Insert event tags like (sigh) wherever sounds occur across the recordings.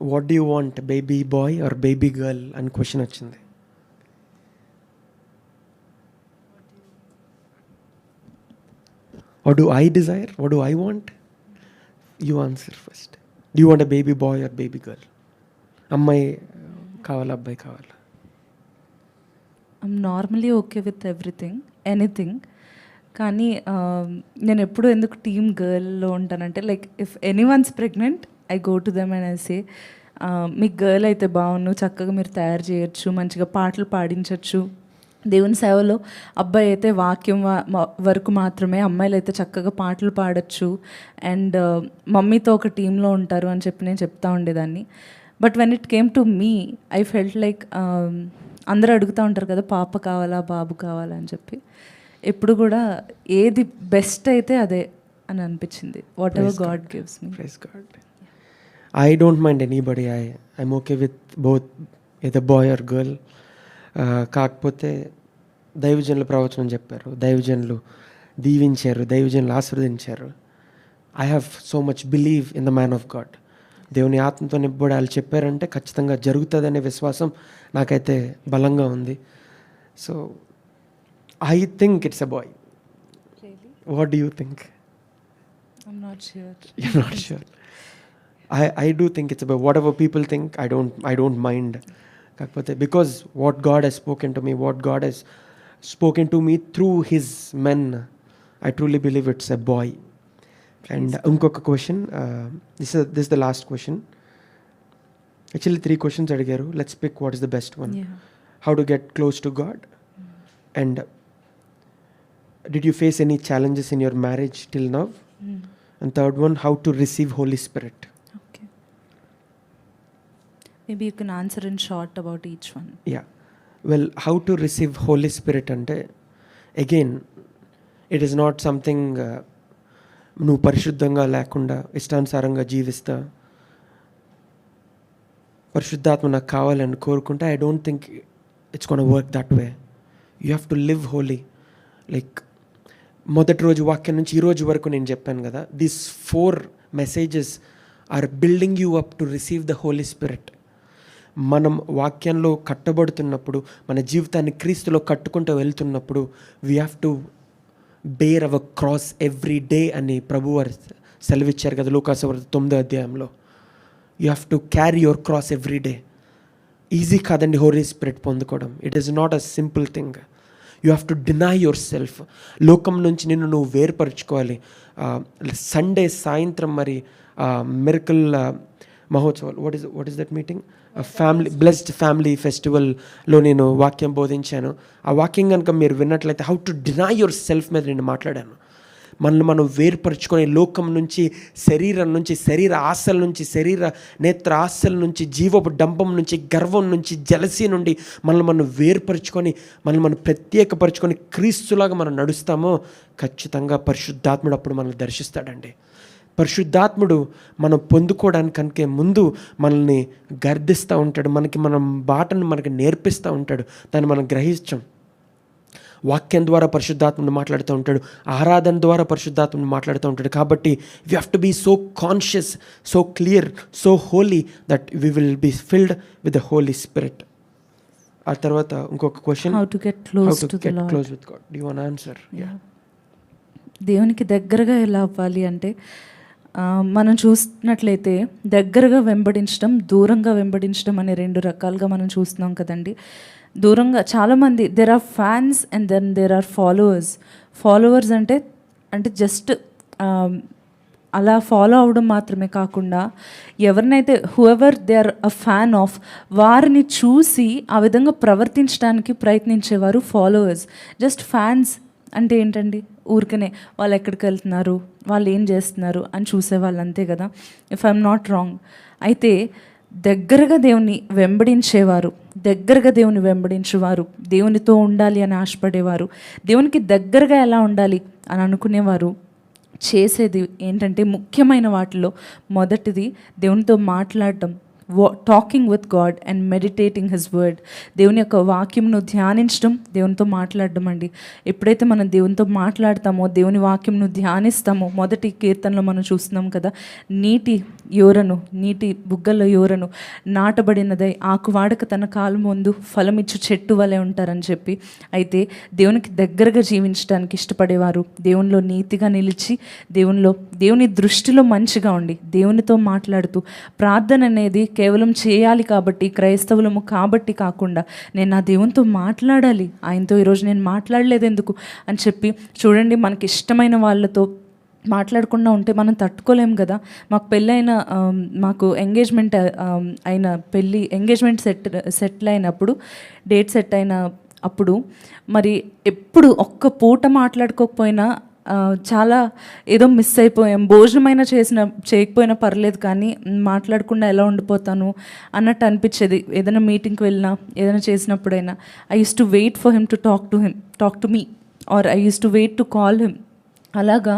What do want baby boy or baby girl అని question వచ్చింది. What do I desire what do I want you answer first do want baby boy or baby girl అమ్మాయి కావాలా అబ్బాయి కావాలా? I'm normally okay with everything anything కానీ um, నేను ఎప్పుడు ఎందుకు టీమ్ గర్ల్లో ఉంటానంటే like if any ones pregnant I go to them and I say మీకు గర్ల్ అయితే బాగుండు చక్కగా మీరు తయారు చేయొచ్చు మంచిగా పాటలు పాడించవచ్చు దేవుని సేవలో అబ్బాయి అయితే వాక్యం మ- వరకు మాత్రమే అమ్మాయిలు అయితే చక్కగా పాటలు పాడొచ్చు. అండ్ మమ్మీతో ఒక టీంలో ఉంటారు అని చెప్పి నేను చెప్తా ఉండేదాన్ని. But when it came to me I felt like అందరూ అడుగుతూ ఉంటారు కదా పాప కావాలా బాబు కావాలా? అని చెప్పి. ఎప్పుడు కూడా ఏది బెస్ట్ అయితే అదే అని అనిపించింది. Whatever God gives me prize God I don't mind anybody I I'm okay with both either boy or girl కాకపోతే దైవజనులు ప్రవచనం చెప్పారు. దైవజనులు దీవించారు దైవజనులు ఆశీర్వదించారు. I have so much believe in the man of God దేవుని ఆత్మతో నింపబడి వాళ్ళు చెప్పారంటే ఖచ్చితంగా జరుగుతుందనే విశ్వాసం నాకైతే బలంగా ఉంది. So I think it's a boy what do you think I'm not sure you're not sure. I i do think it's about whatever people think i don't i don't mind కాకపోతే because what God he's spoken to me what God he's spoken to me through his men I truly believe it's a boy and ఇంకొక question this this the last question actually three questions అడిగారు let's pick what is the best one Yeah. how to get close to God, and did you face any challenges in your marriage till now? And third one, how to receive Holy Spirit. Okay maybe you can answer in short about each one yeah well how to receive Holy Spirit అంటే again it is not something నువ్వు పరిశుద్ధంగా లేకుండా ఇష్టానుసారంగా జీవిస్తా. పరిశుద్ధాత్మ నాకు కావాలని కోరుకుంటే I don't think it's gonna work that way you have to live holy like మొదటి రోజు వాక్యం నుంచి ఈ రోజు వరకు నేను చెప్పాను కదా these four messages are building you up to receive the Holy Spirit మనం వాక్యంలో కట్టబడుతున్నప్పుడు మన జీవితాన్ని క్రీస్తులో కట్టుకుంటూ వెళ్తున్నప్పుడు we have to bear our cross every day అని ప్రభు వారు సెలవిచ్చారు కదా లోకాసవర్ తొమ్మిదో అధ్యాయంలో. You have to carry your cross every day easy కాదండి హోరీ స్పిరిట్ పొందుకోవడం. It is not a simple thing you have to deny yourself లోకం నుంచి నిన్ను నువ్వు వేర్పరచుకోవాలి. సండే సాయంత్రం మరి మిరకల్ మహోత్సవాలు what is what is that meeting family blessed family ఫెస్టివల్లో నేను వాక్యం బోధించాను. ఆ వాక్యం కనుక మీరు విన్నట్లయితే how to deny yourself మీద నేను మాట్లాడాను. మనల్ని మనం వేర్పరచుకొని లోకం నుంచి శరీరం నుంచి శరీర ఆశల నుంచి శరీర నేత్ర ఆశల నుంచి జీవపు డంపం నుంచి గర్వం నుంచి జలసి నుండి మనల్ని మనం వేర్పరచుకొని మనల్ని మనం ప్రత్యేకపరచుకొని క్రీస్తులాగా మనం నడుస్తామో ఖచ్చితంగా పరిశుద్ధాత్ముడు అప్పుడు మనల్ని దర్శిస్తాడండి. పరిశుద్ధాత్ముడు మనం పొందుకోవడానికంటే ముందు మనల్ని గర్దిస్తూ ఉంటాడు. మనకి మనం బాటను మనకి నేర్పిస్తూ ఉంటాడు. దాన్ని మనం గ్రహించాం. వాక్యం ద్వారా పరిశుద్ధాత్మను మాట్లాడుతూ ఉంటాడు. ఆరాధన ద్వారా పరిశుద్ధాత్మను మాట్లాడుతూ ఉంటాడు. కాబట్టి we have to be so conscious so clear so holy that we will be filled with the Holy Spirit ఆ తర్వాత ఇంకొక question how to get close to the get Lord close with God do one answer దేవునికి దగ్గరగా ఎలా అవ్వాలి అంటే మనం చూసినట్లయితే దగ్గరగా వెంబడించడం దూరంగా వెంబడించడం అనే రెండు రకాలుగా మనం చూస్తున్నాం కదండి. దూరంగా చాలామంది there are fans and then there are followers followers అంటే అంటే జస్ట్ అలా ఫాలో అవడం మాత్రమే కాకుండా ఎవరినైతే whoever they are a fan of వారిని చూసి ఆ విధంగా ప్రవర్తించడానికి ప్రయత్నించేవారు ఫాలోవర్స్ జస్ట్ ఫ్యాన్స్ అంటే ఏంటండి? ఊరికనే వాళ్ళు ఎక్కడికి వెళ్తున్నారు? వాళ్ళు ఏం చేస్తున్నారు? అని చూసేవాళ్ళు అంతే కదా? ఇఫ్ ఐఎమ్ నాట్ రాంగ్ అయితే దగ్గరగా దేవుని వెంబడించేవారు దగ్గరగా దేవుని వెంబడించేవారు దేవునితో ఉండాలి అని ఆశపడేవారు దేవునికి దగ్గరగా ఎలా ఉండాలి అని అనుకునేవారు చేసేది ఏంటంటే ముఖ్యమైన వాటిలో మొదటిది దేవునితో మాట్లాడటం talking with God and meditating his word దేవుని యొక్క వాక్యంను ధ్యానించడం దేవునితో మాట్లాడడం అండి. ఎప్పుడైతే మనం దేవునితో మాట్లాడతామో దేవుని వాక్యంను ధ్యానిస్తామో మొదటి కీర్తనలో మనం చూస్తున్నాం కదా నీటి యోరను నీటి బుగ్గల్లో యోరను నాటబడినదై ఆకు వాడక తన కాలు ముందు ఫలమిచ్చు చెట్టు వలె ఉంటారని చెప్పి అయితే దేవునికి దగ్గరగా జీవించడానికి ఇష్టపడేవారు. దేవునిలో నీతిగా నిలిచి దేవునిలో దేవుని దృష్టిలో మంచిగా ఉండి దేవునితో మాట్లాడుతూ ప్రార్థన అనేది కేవలం చేయాలి కాబట్టి క్రైస్తవులము కాబట్టి కాకుండా నేను నా దేవునితో మాట్లాడాలి ఆయనతో ఈరోజు నేను మాట్లాడలేదు ఎందుకు అని చెప్పి చూడండి మనకి ఇష్టమైన వాళ్ళతో మాట్లాడకుండా ఉంటే మనం తట్టుకోలేం కదా. మాకు పెళ్ళైన మాకు ఎంగేజ్మెంట్ అయిన పెళ్ళి ఎంగేజ్మెంట్ సెట్ సెటిల్ అయినప్పుడు డేట్ సెట్ అయిన అప్పుడు మరి ఎప్పుడు ఒక్క పూట మాట్లాడుకోకపోయినా చాలా ఏదో మిస్ అయిపోయాం. భోజనమైనా చేసిన చేయకపోయినా పర్లేదు కానీ మాట్లాడకుండా ఎలా ఉండిపోతాను అన్నట్టు అనిపించేది. ఏదైనా మీటింగ్కి వెళ్ళినా ఏదైనా చేసినప్పుడైనా I use to wait for him to talk to him talk to me or I use to wait to call him అలాగా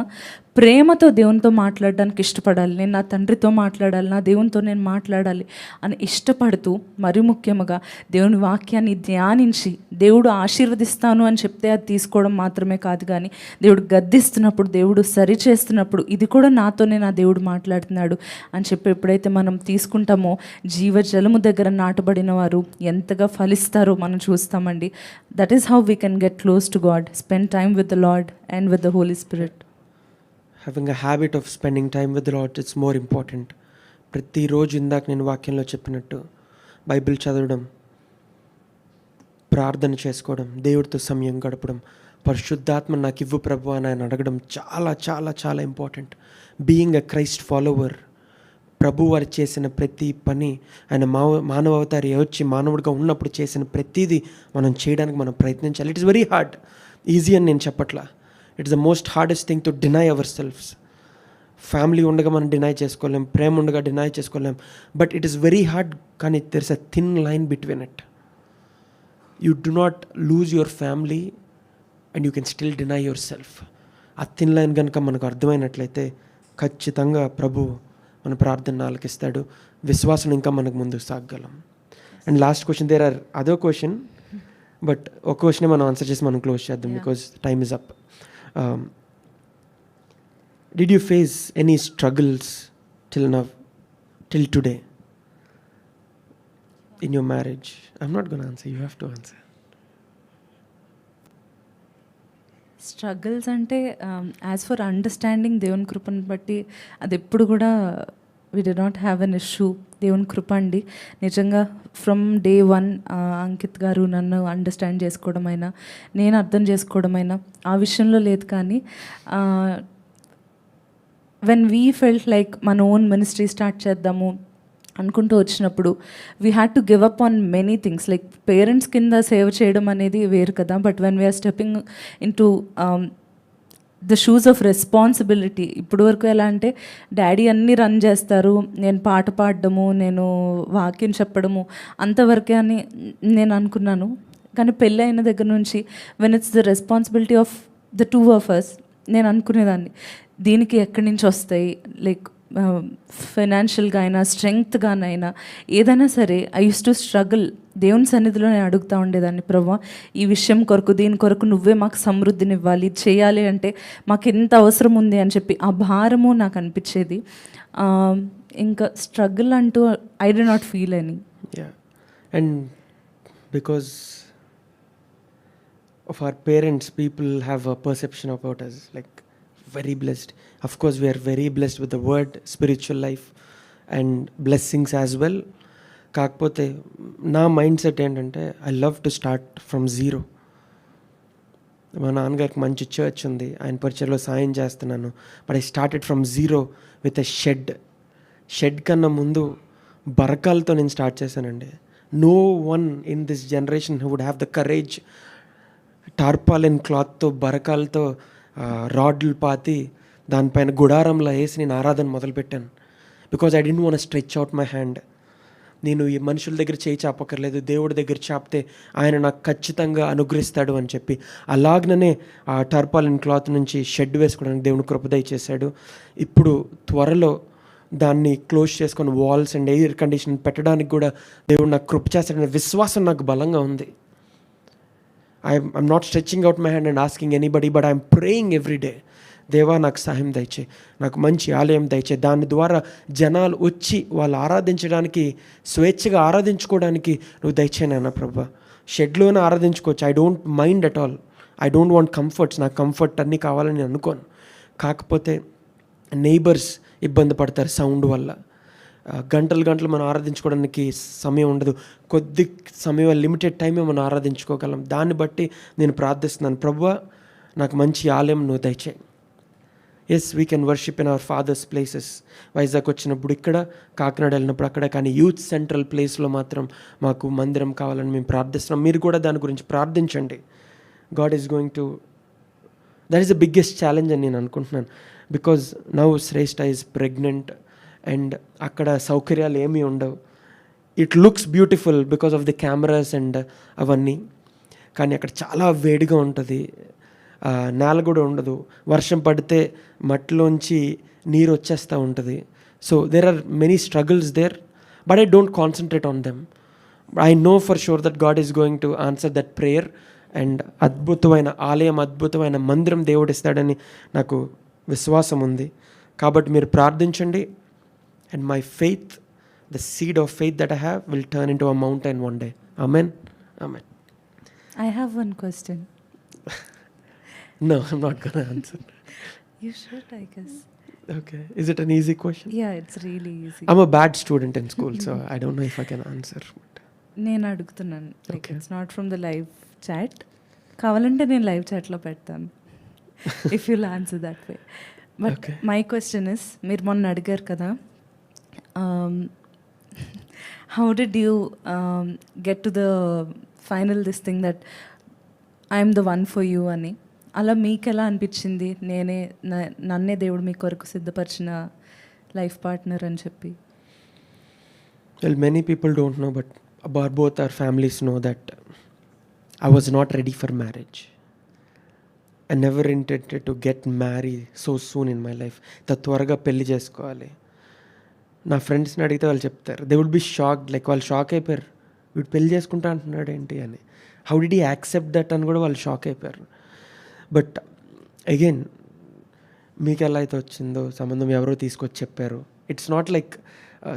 ప్రేమతో దేవునితో మాట్లాడడానికి ఇష్టపడాలి. నేను నా తండ్రితో మాట్లాడాలి నా దేవునితో నేను మాట్లాడాలి అని ఇష్టపడుతూ మరి ముఖ్యముగా దేవుని వాక్యాన్ని ధ్యానించి దేవుడు ఆశీర్వదిస్తాను అని చెప్తే అది తీసుకోవడం మాత్రమే కాదు కానీ దేవుడు గద్దిస్తున్నప్పుడు దేవుడు సరి చేస్తున్నప్పుడు ఇది కూడా నాతోనే నా దేవుడు మాట్లాడుతున్నాడు అని చెప్పి ఎప్పుడైతే మనం తీసుకుంటామో జీవజలము దగ్గర నాటబడిన వారు ఎంతగా ఫలిస్తారో మనం చూస్తామండి. That is how we can get close to God spend time with the Lord and with the Holy Spirit having a habit of spending time with Lord it's more important ప్రతిరోజు ఇందాక నేను వాక్యంలో చెప్పినట్టు బైబిల్ చదవడం ప్రార్థన చేసుకోవడం దేవుడితో సమయం గడపడం పరిశుద్ధాత్మ నాకు ఇవ్వు ప్రభు అని ఆయన అడగడం చాలా చాలా చాలా important being a Christ follower ప్రభు వారు చేసిన ప్రతి పని ఆయన మావ మానవ అవతారి వచ్చి మానవుడిగా ఉన్నప్పుడు చేసిన ప్రతిదీ మనం చేయడానికి మనం ప్రయత్నించాలి. It is very hard easy అని నేను చెప్పట్లా. It's the most hardest thing to deny our selves family ఉండగా మనం డినై చేసుకోలేం ప్రేమ ఉండగా డినై చేసుకోలేం. But it is very hard కానీ there is a thin line between it you do not lose your family and you can still deny yourself ఆ thin line కనుక మనకు అర్థమైనట్లయితే ఖచ్చితంగా ప్రభు మన ప్రార్థన ఆలకిస్తాడు విశ్వాసం ఇంకా మనకు ముందుకు సాగగలం and last question there are other question but ఒక క్వశ్చన్ మనం ఆన్సర్ చేసి మనం క్లోజ్ చేద్దాం because time is up did you face any struggles till now till today in your marriage I'm not gonna answer you have to answer struggles అంటే as for understanding దేవుని కృపను బట్టి అది ఎప్పుడు కూడా we did not have an issue దేవుని కృప అండి. నిజంగా ఫ్రమ్ డే వన్ అంకిత్ గారు నన్ను అండర్స్టాండ్ చేసుకోవడమైనా నేను అర్థం చేసుకోవడమైనా ఆ విషయంలో లేదు కానీ వెన్ వీ ఫెల్ట్ లైక్ మన ఓన్ మినిస్ట్రీ స్టార్ట్ చేద్దాము అనుకుంటూ వచ్చినప్పుడు we had to give up on many things like parents కింద సేవ్ చేయడం అనేది వేరు కదా. But when we're stepping into the shoes of responsibility. ఇప్పుడు వరకు ఎలా అంటే డాడీ అన్నీ రన్ చేస్తారు నేను పాట పాడడము నేను వాక్యం చెప్పడము అంతవరకే అని నేను అనుకున్నాను. కానీ పెళ్ళి అయిన దగ్గర నుంచి when it's the responsibility of the two of us నేను అనుకునేదాన్ని. దీనికి ఎక్కడి నుంచి వస్తాయి? లైక్ ఫైనాన్షియల్గా అయినా స్ట్రెంగ్త్గానైనా ఏదైనా సరే ఐ యూస్ టు స్ట్రగుల్ దేవుని సన్నిధిలో నేను అడుగుతూ ఉండేదాన్ని ప్రభా ఈ విషయం కొరకు దీని కొరకు నువ్వే మాకు సమృద్ధినివ్వాలి. ఇవ్వాలి చేయాలి అంటే మాకు ఎంత అవసరం ఉంది? అని చెప్పి ఆ భారము నాకు అనిపించేది. ఇంకా స్ట్రగుల్ అంటూ ఐ డి నాట్ ఫీల్ అని and because because parents people parents, a perception about us like very blessed of course we're very blessed with the word spiritual life and blessings as well కాకపోతే నా mindset ఏంటంటే I love to start from zero మా నాన్నగారికి మంచి church ఉంది. ఆయన పరిచయలో సాయం చేస్తున్నాను. But I started from zero with a shed shed కన్నా ముందు బరకాలతో నేను స్టార్ట్ చేశానండి. No one in this generation who would have the courage tarpaulin క్లాత్తో బరకాలతో రాడ్లు పాతి దానిపైన గుడారంలో వేసి నేను ఆరాధన మొదలుపెట్టాను. Because I didn't want stretch out my hand నేను ఈ మనుషుల దగ్గర చేయి చాపక్కర్లేదు దేవుడి దగ్గర చాపితే ఆయన నాకు ఖచ్చితంగా అనుగ్రహిస్తాడు అని చెప్పి అలాగనే ఆ టర్పాలిన్ క్లాత్ నుంచి షెడ్ వేసుకోవడానికి దేవుని కృపదయ చేశాడు ఇప్పుడు త్వరలో దాన్ని క్లోజ్ చేసుకొని వాల్స్ అండ్ ఎయిర్ కండిషన్ పెట్టడానికి కూడా దేవుడు నాకు కృప చేస్తాడనే విశ్వాసం నాకు బలంగా ఉంది. I'm I'm not stretching out my hand and asking anybody but I'm praying every day దేవా నాకు సహాయం దయచే. నాకు మంచి ఆలయం దయచే. దాని ద్వారా జనాలు వచ్చి వాళ్ళు ఆరాధించడానికి స్వేచ్ఛగా ఆరాధించుకోవడానికి నువ్వు దయచేనన్నా ప్రభా. షెడ్లోనే ఆరాధించుకోవచ్చు. I don't mind at all I don't want comforts నాకు కంఫర్ట్ అన్నీ కావాలని అనుకోను. కాకపోతే నైబర్స్ ఇబ్బంది పడతారు సౌండ్ వల్ల. గంటలు గంటలు మనం ఆరాధించుకోవడానికి సమయం ఉండదు. కొద్ది సమయం లిమిటెడ్ టైమే మనం ఆరాధించుకోగలం. దాన్ని బట్టి నేను ప్రార్థిస్తున్నాను. ప్రభు నాకు మంచి ఆలయం నువ్వు దయచేయి. Yes we can worship in our father's places Vizag వచ్చినప్పుడు ఇక్కడ కాకినాడ వెళ్ళినప్పుడు అక్కడ కానీ యూత్ సెంట్రల్ ప్లేస్లో మాత్రం మాకు మందిరం కావాలని మేము ప్రార్థిస్తున్నాం. మీరు కూడా దాని గురించి ప్రార్థించండి. God is going to that is the biggest challenge అని నేను అనుకుంటున్నాను. Because now Shreshtha is pregnant and అక్కడ సౌకర్యాలు ఏమీ ఉండవు. It looks beautiful because of the cameras and అవన్నీ. కానీ అక్కడ చాలా వేడిగా ఉంటుంది. నేల కూడా ఉండదు. వర్షం పడితే మట్టిలోంచి నీరు వచ్చేస్తూ ఉంటుంది. So there are many struggles there but I don't concentrate on them I know for sure that God is going to answer that prayer and అద్భుతమైన ఆలయం అద్భుతమైన మందిరం దేవుడు ఇస్తాడని నాకు విశ్వాసం ఉంది. కాబట్టి మీరు ప్రార్థించండి. And my faith the seed of faith that I have will turn into a mountain one day amen amen I have one question no I'm not gonna answer you should I guess okay is it an easy question yeah it's really easy I'm a bad student in school, so (laughs) I don't know if I can answer. నేను అడుగుతున్నాను. Like Okay. It's not from the live chat కావాలంటే నేను live చాట్లో పెడతాను. If you'll answer that way but Okay. My question is మీరు మొన్న అడిగారు కదా how did you um, get to the final this thing that I'm the one for you అని అలా మీకు ఎలా అనిపించింది నేనే నన్నే దేవుడు మీ కొరకు సిద్ధపరిచిన లైఫ్ పార్ట్నర్ అని చెప్పి well many people don't know but bar both our families know that I was not ready for marriage I never intended to get marry so soon in my life త త్వరగా పెళ్ళి చేసుకోవాలి నా ఫ్రెండ్స్ని అడిగితే వాళ్ళు చెప్తారు. They would be shock like వాళ్ళు షాక్ అయిపోయారు. వీడు పెళ్ళి చేసుకుంటా అంటున్నాడు ఏంటి అని. How did he accept that అని కూడా వాళ్ళు షాక్ అయిపోయారు. బట్ అగైన్ మీకు ఎలా అయితే వచ్చిందో సంబంధం ఎవరో తీసుకొచ్చి చెప్పారు. ఇట్స్ నాట్ లైక్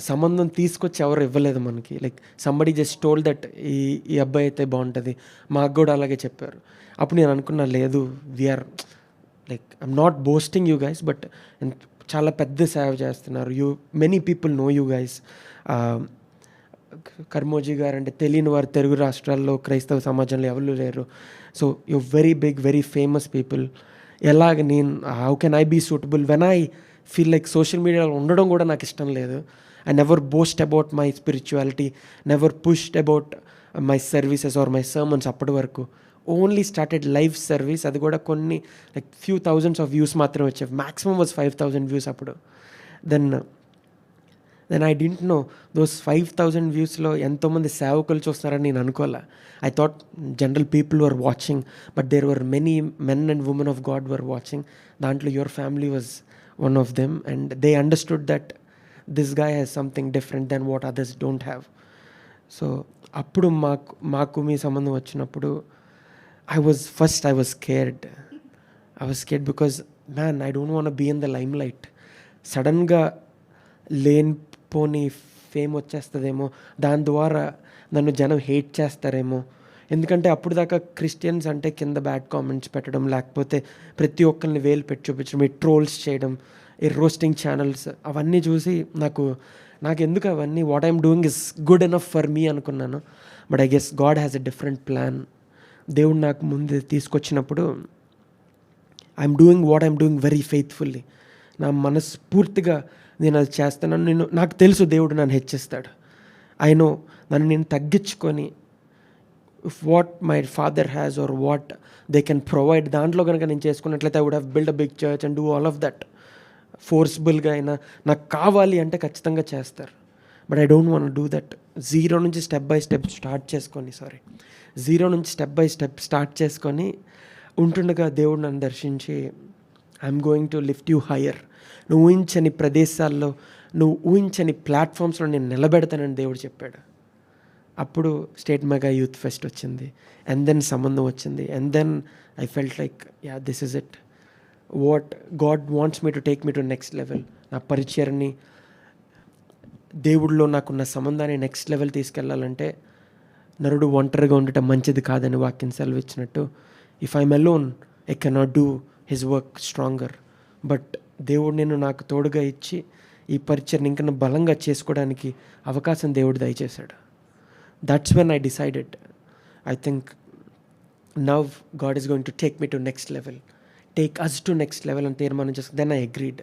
సంబంధం తీసుకొచ్చి ఎవరు ఇవ్వలేదు మనకి. Like somebody just told that ఈ ఈ అబ్బాయి అయితే బాగుంటుంది. మాకు కూడా అలాగే చెప్పారు. అప్పుడు నేను అనుకున్నా లేదు we're like I'm not boasting you guys but చాలా పెద్ద సేవ చేస్తున్నారు. You many people know you guys Karmoji గారు అంటే తెలియని వారు తెలుగు రాష్ట్రాల్లో క్రైస్తవ సమాజంలో ఎవరు లేరు. So you very big very famous people ఎలాగ నేను how can I be suitable when I feel like social మీడియాలో ఉండడం కూడా నాకు ఇష్టం లేదు. I never boast about my spirituality never pushed about my services or my sermons అప్పటి వరకు. ఓన్లీ స్టార్టెడ్ లైవ్ సర్వీస్ అది కూడా కొన్ని like few thousands of views మాత్రమే వచ్చాయి maximum was five thousand views అప్పుడు. Then then I didn't know those five thousand వ్యూస్లో ఎంతోమంది సేవకులు చూస్తున్నారని నేను అనుకోలే. I thought general people were watching but there were many men and women of God were watching దాంట్లో your family was one of them and they understood that this guy has something different then what others don't have so అప్పుడు మాకు మాకు మీ సంబంధం వచ్చినప్పుడు I was first I was scared I was scared because man I don't want be in the limelight సడన్గా లేనిపోని fame వచ్చేస్తుందేమో. దాని ద్వారా నన్ను జనం హేట్ చేస్తారేమో. ఎందుకంటే అప్పుడు దాకా క్రిస్టియన్స్ అంటే కింద బ్యాడ్ కామెంట్స్ పెట్టడం లేకపోతే ప్రతి ఒక్కరిని వేలు పెట్టి చూపించడం ఈ ట్రోల్స్ చేయడం ఈ రోస్టింగ్ ఛానల్స్ అవన్నీ చూసి నాకు నాకు ఎందుకు అవన్నీ? What I'm doing is good enough for me అనుకున్నాను. But I guess God has a different plan దేవుడు నాకు ముందు తీసుకొచ్చినప్పుడు I'm doing what I'm doing very faithfully నా మనస్ఫూర్తిగా నేను అది చేస్తున్నాను నేను నాకు తెలుసు దేవుడు నన్ను హెచ్చిస్తాడు. ఐ నో నన్ను నేను తగ్గించుకొని what my father has or what they can provide దాంట్లో కనుక నేను చేసుకున్నట్లయితే I would have build a big church and do all of that ఫోర్స్బుల్గా అయినా నాకు కావాలి అంటే ఖచ్చితంగా చేస్తారు. But I don't want do that zero నుంచి స్టెప్ బై స్టెప్ స్టార్ట్ చేసుకొని సారీ జీరో నుంచి స్టెప్ బై స్టెప్ స్టార్ట్ చేసుకొని ఉంటుండగా దేవుడు నన్ను దర్శించి I'm going to lift you higher నువ్వు ఊహించని ప్రదేశాల్లో నువ్వు ఊహించని ప్లాట్ఫామ్స్లో నేను నిలబెడతానని దేవుడు చెప్పాడు. అప్పుడు స్టేట్ మెగా యూత్ ఫెస్ట్ వచ్చింది. అండ్ దెన్ సంబంధం వచ్చింది. And then I felt like yeah this is it what God wants me to take me to next level నా పరిచయాన్ని దేవుడిలో నాకున్న సంబంధాన్ని నెక్స్ట్ లెవెల్ తీసుకెళ్ళాలంటే నరుడు ఒంటరిగా ఉండటం మంచిది కాదని వాక్యం సెలవు ఇచ్చినట్టు if I'm alone I cannot do his work stronger but దేవుడు నేను నాకు తోడుగా ఇచ్చి ఈ పరిచయని ఇంకా బలంగా చేసుకోవడానికి అవకాశం దేవుడు దయచేశాడు. That's when I decided I think now God is going to take me to next level take us to next level అని తీర్మానం చేసుకుని then I agreed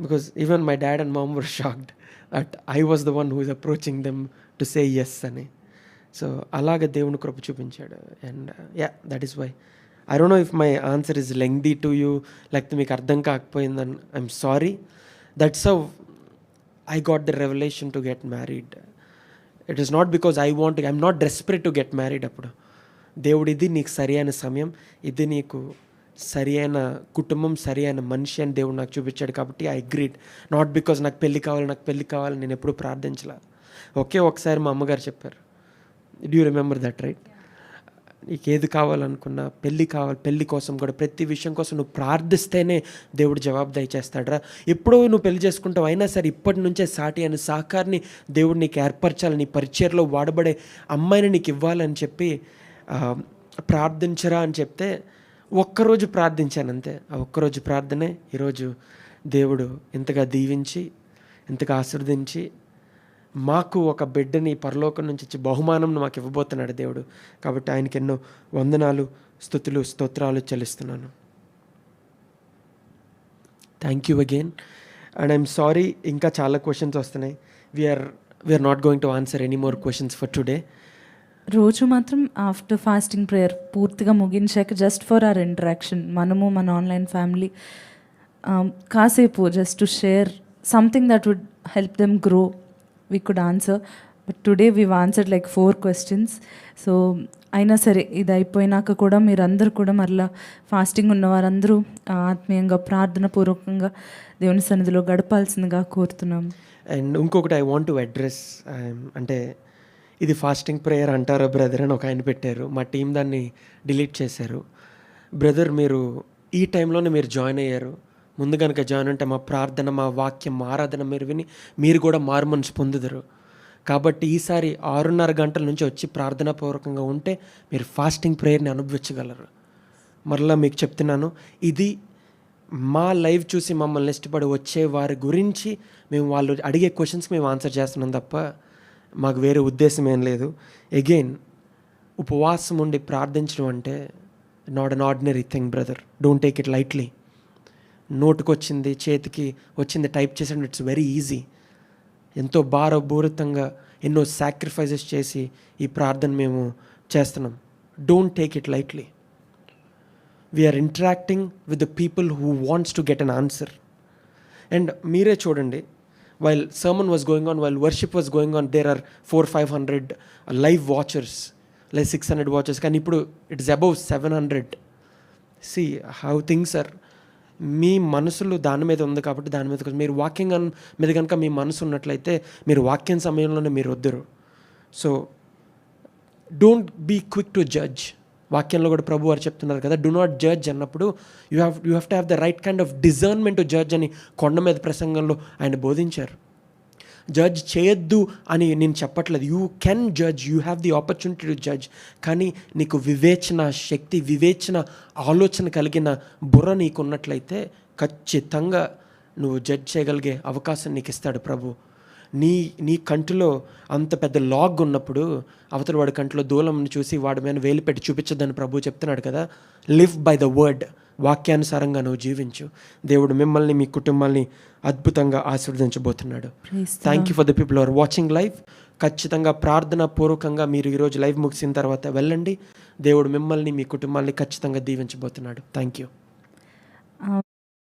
because even my dad and mom were shocked that I was the one who is approaching them to say yes అని. So అలాగ దేవుని కృప చూపించాడు. And yeah that is why I don't know if my answer is lengthy to you లేకపోతే మీకు అర్థం కాకపోయిందని I'm sorry that's how I got the revolution to get married it is not because I want I'm not desperate to get married అప్పుడు. దేవుడు ఇది నీకు సరి అయిన సమయం ఇది నీకు సరి అయిన కుటుంబం సరి అయిన మనిషి అని దేవుడు నాకు చూపించాడు కాబట్టి ఐ అగ్రీడ్ నాట్ బికాజ్ నాకు పెళ్ళి కావాలి నాకు పెళ్ళి కావాలి నేను ఎప్పుడు ప్రార్థించలే. ఒకే ఒకసారి మా అమ్మగారు చెప్పారు. డూ రిమెంబర్ దట్ రైట్ నీకు ఏది కావాలనుకున్నా పెళ్ళి కావాలి పెళ్ళి కోసం కూడా ప్రతి విషయం కోసం నువ్వు ప్రార్థిస్తేనే దేవుడు జవాబు దయచేస్తాడరా ఎప్పుడో నువ్వు పెళ్ళి చేసుకుంటావు అయినా సరే ఇప్పటి నుంచే సాటి అని సహకారిని దేవుడు నీకు ఏర్పరచాలి నీ పరిచయలో వాడబడే అమ్మాయిని నీకు ఇవ్వాలని చెప్పి ప్రార్థించరా అని చెప్తే ఒక్కరోజు ప్రార్థించాను అంతే. ఆ ఒక్కరోజు ప్రార్థనే ఈరోజు దేవుడు ఇంతగా దీవించి ఇంతగా ఆశీర్వదించి మాకు ఒక బిడ్డని పరలోకం నుంచి ఇచ్చి బహుమానం మాకు ఇవ్వబోతున్నాడు దేవుడు. కాబట్టి ఆయనకి ఎన్నో వందనాలు స్థుతులు స్తోత్రాలు చెల్లిస్తున్నాను. Thank you again and I'm sorry ఇంకా చాలా క్వశ్చన్స్ వస్తున్నాయి. We're we're not going to answer any more questions for today రోజు మాత్రం ఆఫ్టర్ ఫాస్టింగ్ ప్రేయర్ పూర్తిగా ముగించాక జస్ట్ ఫర్ అవర్ ఇంటరాక్షన్ మనము మన ఆన్లైన్ ఫ్యామిలీ కాసేపు just to share something that would help them grow we could answer but today we answered like four questions so అయినా సరే ఇది అయిపోయినాక కూడా మీరందరూ కూడా మరలా ఫాస్టింగ్ ఉన్న వారందరూ ఆత్మీయంగా ప్రార్థన పూర్వకంగా దేవుని సన్నిధిలో గడపాల్సిందిగా కోరుతున్నాం అండ్ ఇంకొకటి ఐ వాంట్ టు అడ్రస్ అంటే ఇది ఫాస్టింగ్ ప్రేయర్ అంటారు బ్రదర్ అని ఒక ఆయన పెట్టారు. మా టీం దాన్ని డిలీట్ చేశారు. బ్రదర్ మీరు ఈ టైంలోనే మీరు జాయిన్ అయ్యారు. ముందు కనుక జాయిన్ అంటే మా ప్రార్థన మా వాక్యం మా ఆరాధన మీరు విని మీరు కూడా మార్మన్స్ పొందుదరు. కాబట్టి ఈసారి ఆరున్నర గంటల నుంచి వచ్చి ప్రార్థనాపూర్వకంగా ఉంటే మీరు ఫాస్టింగ్ ప్రేయర్ని అనుభవించగలరు. మరలా మీకు చెప్తున్నాను ఇది మా లైవ్ చూసి మమ్మల్ని ఇష్టపడి వచ్చే వారి గురించి మేము వాళ్ళు అడిగే క్వశ్చన్స్ మేము ఆన్సర్ చేస్తున్నాం తప్ప మాకు వేరే ఉద్దేశం ఏం లేదు. అగైన్ ఉపవాసం ఉండి ప్రార్థించడం అంటే not an ordinary thing brother don't take it lightly నోటుకొచ్చింది చేతికి వచ్చింది టైప్ చేసాడు ఇట్స్ వెరీ ఈజీ ఎంతో భారభూరితంగా ఎన్నో సాక్రిఫైజెస్ చేసి ఈ ప్రార్థన మేము చేస్తున్నాం. Don't take it lightly we're interacting with the people who wants to get an answer and మీరే చూడండి while sermon was going on while worship was going on there are four five hundred live watchers like six hundred watchers కానీ ఇప్పుడు it's above seven hundred see how things are మీ మనసులు దాని మీద ఉంది కాబట్టి దాని మీద మీరు వాక్యం అన్- మీద కనుక మీ మనసు ఉన్నట్లయితే మీరు వాక్యం సమయంలోనే మీరు వద్దరు. So don't be quick to judge వాక్యంలో కూడా ప్రభు వారు చెప్తున్నారు కదా డు నాట్ జడ్జ్ అన్నప్పుడు you have you have to have the right kind of discernment to judge అని కొండ మీద ప్రసంగంలో ఆయన బోధించారు. జడ్జ్ చేయొద్దు అని నేను చెప్పట్లేదు. You can judge you have the opportunity to judge కానీ నీకు వివేచన శక్తి వివేచన ఆలోచన కలిగిన బుర్ర నీకు ఉన్నట్లయితే ఖచ్చితంగా నువ్వు జడ్జ్ చేయగలిగే అవకాశం నీకు ఇస్తాడు ప్రభు. నీ నీ కంటిలో అంత పెద్ద లాగ్ ఉన్నప్పుడు అవతల వాడి కంటిలో దూలంని చూసి వాడి మీద వేలు పెట్టి చూపించొద్దని ప్రభు చెప్తున్నాడు కదా. లివ్ బై ద వర్డ్ వాక్యానుసారంగా నువ్వు జీవించు. దేవుడు మిమ్మల్ని మీ కుటుంబాన్ని అద్భుతంగా ఆశీర్వదించబోతున్నాడు. Thank you for the people are watching live ఖచ్చితంగా ప్రార్థన పూర్వకంగా మీరు ఈరోజు లైవ్ ముగిసిన తర్వాత వెళ్ళండి. దేవుడు మిమ్మల్ని మీ కుటుంబాన్ని ఖచ్చితంగా దీవించబోతున్నాడు. థ్యాంక్ యూ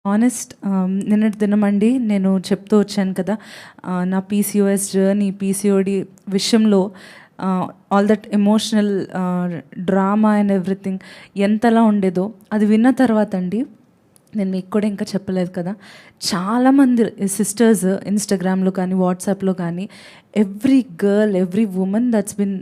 ఆనెస్ట్ నిన్నటి దినమండి నేను చెప్తూ వచ్చాను కదా నా పీసీఓఎస్ జర్నీ పీసీఓడి విషయంలో all that emotional drama and everything ఎంతలా ఉండేదో అది విన్న తర్వాత అండి నేను మీకు కూడా ఇంకా చెప్పలేదు కదా. చాలామంది సిస్టర్స్ ఇన్స్టాగ్రామ్లో కానీ వాట్సాప్లో కానీ every girl every women that's been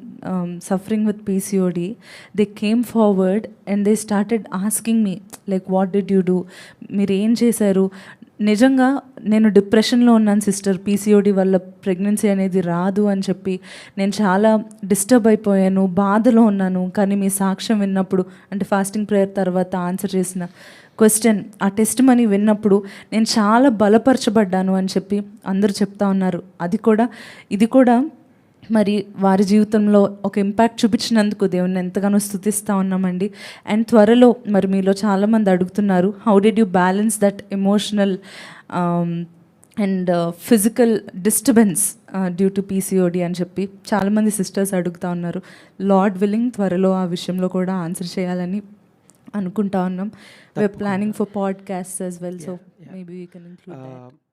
suffering with PCOD they came forward and they started asking me like what did you do మీరు ఏం చేశారు? నిజంగా నేను డిప్రెషన్లో ఉన్నాను సిస్టర్. పీసీఓడి వల్ల ప్రెగ్నెన్సీ అనేది రాదు అని చెప్పి నేను చాలా డిస్టర్బ్ అయిపోయాను బాధలో ఉన్నాను. కానీ మీ సాక్ష్యం విన్నప్పుడు అంటే ఫాస్టింగ్ ప్రేయర్ తర్వాత ఆన్సర్ చేసిన క్వశ్చన్ ఆ టెస్ట్ మనీ విన్నప్పుడు నేను చాలా బలపరచబడ్డాను అని చెప్పి అందరూ చెప్తా ఉన్నారు. అది కూడా ఇది కూడా మరి వారి జీవితంలో ఒక ఇంపాక్ట్ చూపించినందుకు దేవుని ఎంతగానో స్థుతిస్తూ ఉన్నామండి. అండ్ త్వరలో మరి మీలో చాలామంది అడుగుతున్నారు how did you balance that emotional and physical disturbance due to PCOD అని చెప్పి చాలామంది సిస్టర్స్ అడుగుతా ఉన్నారు. లార్డ్ విల్లింగ్ త్వరలో ఆ విషయంలో కూడా ఆన్సర్ చేయాలని అనుకుంటా ఉన్నాం. We're planning for podcast as well so maybe you can include